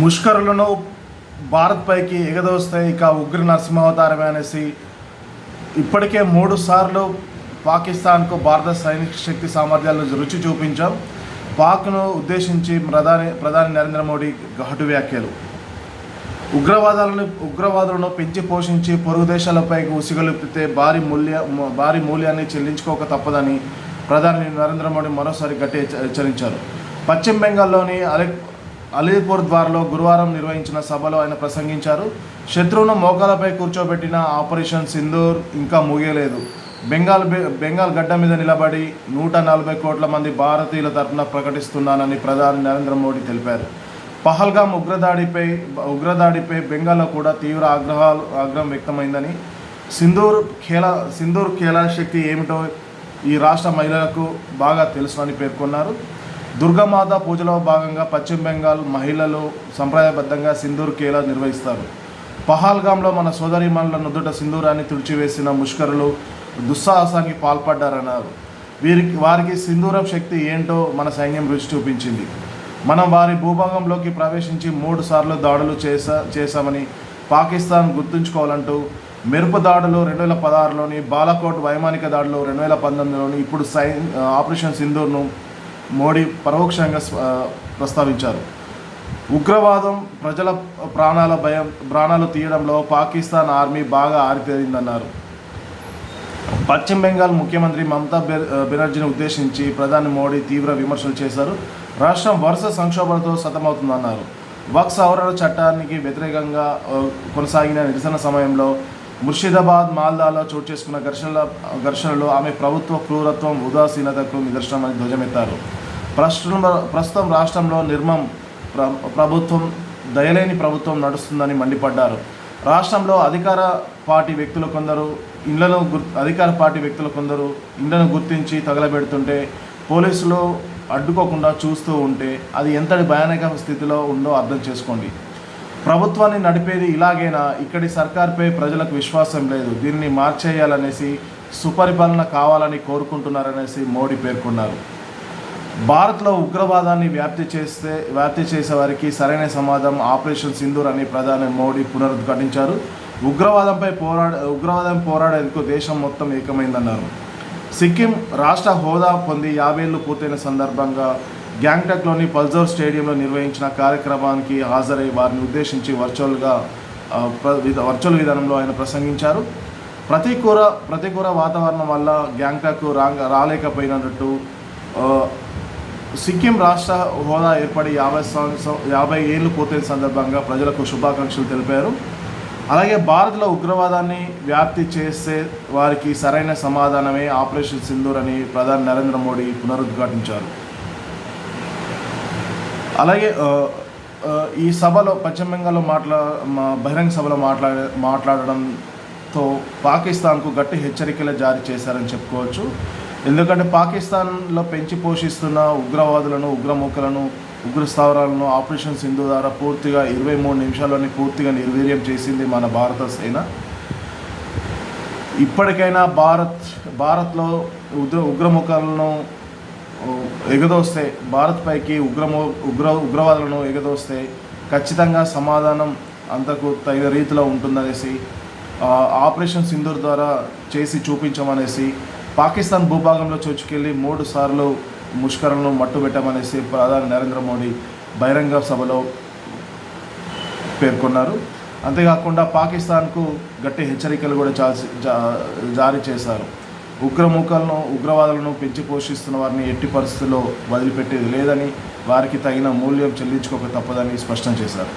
ముష్కరులను భారత్ పైకి ఎగదోస్తాయి ఇక ఉగ్ర నరసింహావతారమే అనేసి ఇప్పటికే మూడు సార్లు పాకిస్తాన్కు భారత సైనిక శక్తి సామర్థ్యాలను రుచి చూపించాం. పాక్ను ఉద్దేశించి ప్రధాని ప్రధాని నరేంద్ర మోడీ ఘాటు వ్యాఖ్యలు. ఉగ్రవాదాలను ఉగ్రవాదులను పెంచి పోషించి పొరుగు దేశాలపైకి ఉసిగలుపితే భారీ మూల్య భారీ మూల్యాన్ని చెల్లించుకోక తప్పదని ప్రధాని నరేంద్ర మోడీ మరోసారి గట్టి హెచ్చరించారు. పశ్చిమ బెంగాల్లోని అలెక్ అలీపూర్ ద్వారలో గురువారం నిర్వహించిన సభలో ఆయన ప్రసంగించారు. శత్రువును మోకాలపై కూర్చోబెట్టిన ఆపరేషన్ సింధూర్ ఇంకా ముగియలేదు. బెంగాల్ బె- బెంగాల్ గడ్డ మీద నిలబడి నూట నలభై కోట్ల మంది భారతీయుల తరఫున ప్రకటిస్తున్నానని ప్రధాని నరేంద్ర మోడీ తెలిపారు. పహల్గాం ఉగ్రదాడిపై ఉగ్రదాడిపై బెంగాల్లో కూడా తీవ్ర ఆగ్రహాలు ఆగ్రహం వ్యక్తమైందని సింధూర్ ఖేలా సింధూర్ ఖేలా శక్తి ఏమిటో ఈ రాష్ట్ర మహిళలకు బాగా తెలుసునని పేర్కొన్నారు. దుర్గామాత పూజలో భాగంగా పశ్చిమ బెంగాల్ మహిళలు సంప్రదాయబద్ధంగా సింధూర్ కేలా నిర్వహిస్తారు. పహాల్గాంలో మన సోదరిమణుల నుదుట సింధూరాన్ని తుడిచివేసిన ముష్కరులు దుస్సాహసానికి పాల్పడ్డారన్నారు. వీరికి వారికి సింధూరం శక్తి ఏంటో మన సైన్యం రుచి చూపించింది. మనం వారి భూభాగంలోకి ప్రవేశించి మూడు సార్లు దాడులు చేసా చేశామని పాకిస్తాన్ గుర్తుంచుకోవాలంటూ మెరుపు దాడులు రెండు వేల పదహారులోని బాలాకోట్ వైమానిక దాడులు రెండు వేల పంతొమ్మిదిలోని ఇప్పుడు సై ఆపరేషన్ సింధూర్ను మోడీ పరోక్షంగా ప్రస్తావించారు. ఉగ్రవాదం ప్రజల ప్రాణాల భయం ప్రాణాలు తీయడంలో పాకిస్తాన్ ఆర్మీ బాగా ఆరితేరిందన్నారు. పశ్చిమ బెంగాల్ ముఖ్యమంత్రి మమతా బెనర్జీని ఉద్దేశించి ప్రధాని మోడీ తీవ్ర విమర్శలు చేశారు. రాష్ట్రం వరుస సంక్షోభాలతో సతమవుతుందన్నారు. వక్ సవరణ చట్టానికి వ్యతిరేకంగా కొనసాగిన నిరసన సమయంలో ముర్షిదాబాద్ మాల్దాలో చోటు చేసుకున్న ఘర్షణల ఘర్షణలో ఆమె ప్రభుత్వ క్రూరత్వం ఉదాసీనతకు నిదర్శనమని ధ్వజమెత్తారు. ప్రస్తుతం ప్రస్తుతం రాష్ట్రంలో నిర్మం ప్ర ప్రభుత్వం దయలేని ప్రభుత్వం నడుస్తుందని మండిపడ్డారు. రాష్ట్రంలో అధికార పార్టీ వ్యక్తులు కొందరు ఇండ్లను గుర్ అధికార పార్టీ వ్యక్తులు కొందరు ఇండ్లను గుర్తించి తగలబెడుతుంటే పోలీసులు అడ్డుకోకుండా చూస్తూ ఉంటే అది ఎంతటి భయానక స్థితిలో ఉందో అర్థం చేసుకోండి. ప్రభుత్వాన్ని నడిపేది ఇలాగైనా? ఇక్కడి సర్కార్పై ప్రజలకు విశ్వాసం లేదు. దీన్ని మార్చేయాలనేసి సుపరిపాలన కావాలని కోరుకుంటున్నారనేసి మోడీ పేర్కొన్నారు. భారత్లో ఉగ్రవాదాన్ని వ్యాప్తి చేస్తే వ్యాప్తి చేసే వారికి సరైన సమాధానం ఆపరేషన్ సింధూర్ అని ప్రధాని మోడీ పునరుద్ఘాటించారు. ఉగ్రవాదంపై పోరాడ ఉగ్రవాదం పోరాడేందుకు దేశం మొత్తం ఏకమైందన్నారు. సిక్కిం రాష్ట్ర హోదా పొంది యాభేళ్ళు పూర్తయిన సందర్భంగా గ్యాంగ్టక్లోని పల్జర్ స్టేడియంలో నిర్వహించిన కార్యక్రమానికి హాజరై వారిని ఉద్దేశించి వర్చువల్గా వర్చువల్ విధానంలో ఆయన ప్రసంగించారు. ప్రతికూల ప్రతికూల వాతావరణం వల్ల గ్యాంగ్టాక్ రాంగ రాలేకపోయినట్టు సిక్కిం రాష్ట్ర హోదా ఏర్పడి యాభై సంవత్సరం యాభై ఏళ్ళు పూర్తయిన సందర్భంగా ప్రజలకు శుభాకాంక్షలు తెలిపారు. అలాగే భారత్లో ఉగ్రవాదాన్ని వ్యాప్తి చేస్తే వారికి సరైన సమాధానమే ఆపరేషన్ సింధూర్ అని ప్రధాని నరేంద్ర మోడీ పునరుద్ఘాటించారు. అలాగే ఈ సభలో పశ్చిమ బెంగాల్లో మాట్లా మా బహిరంగ సభలో మాట్లాడ మాట్లాడడంతో పాకిస్తాన్కు గట్టి హెచ్చరికలు జారీ చేశారని చెప్పుకోవచ్చు. ఎందుకంటే పాకిస్తాన్లో పెంచి పోషిస్తున్న ఉగ్రవాదులను ఉగ్రముఖలను ఉగ్ర స్థావరాలను ఆపరేషన్ సింధు ద్వారా పూర్తిగా ఇరవై మూడు నిమిషాల్లోనే పూర్తిగా నిర్వీర్యం చేసింది మన భారత సేన. ఇప్పటికైనా భారత్ భారత్లో ఉగ్ర ఉగ్రముఖాలను ఎగదోస్తే భారత్ పైకి ఉగ్రము ఉగ్ర ఉగ్రవాదులను ఎగదోస్తే ఖచ్చితంగా సమాధానం అంతకు తగిన రీతిలో ఉంటుందనేసి ఆపరేషన్ సింధూర్ ద్వారా చేసి చూపించమనేసి పాకిస్తాన్ భూభాగంలో చొచ్చుకెళ్ళి మూడు సార్లు ముష్కరణను మట్టుబెట్టమనేసి ప్రధాని నరేంద్ర మోడీ బహిరంగ సభలో పేర్కొన్నారు. అంతేకాకుండా పాకిస్తాన్కు గట్టి హెచ్చరికలు కూడా జా- జారీ చేశారు. ఉగ్రముఖాలను ఉగ్రవాదులను పెంచి పోషిస్తున్న వారిని ఎట్టి పరిస్థితుల్లో వదిలిపెట్టేది లేదని వారికి తగిన మూల్యం చెల్లించుకోక తప్పదని స్పష్టం చేశారు.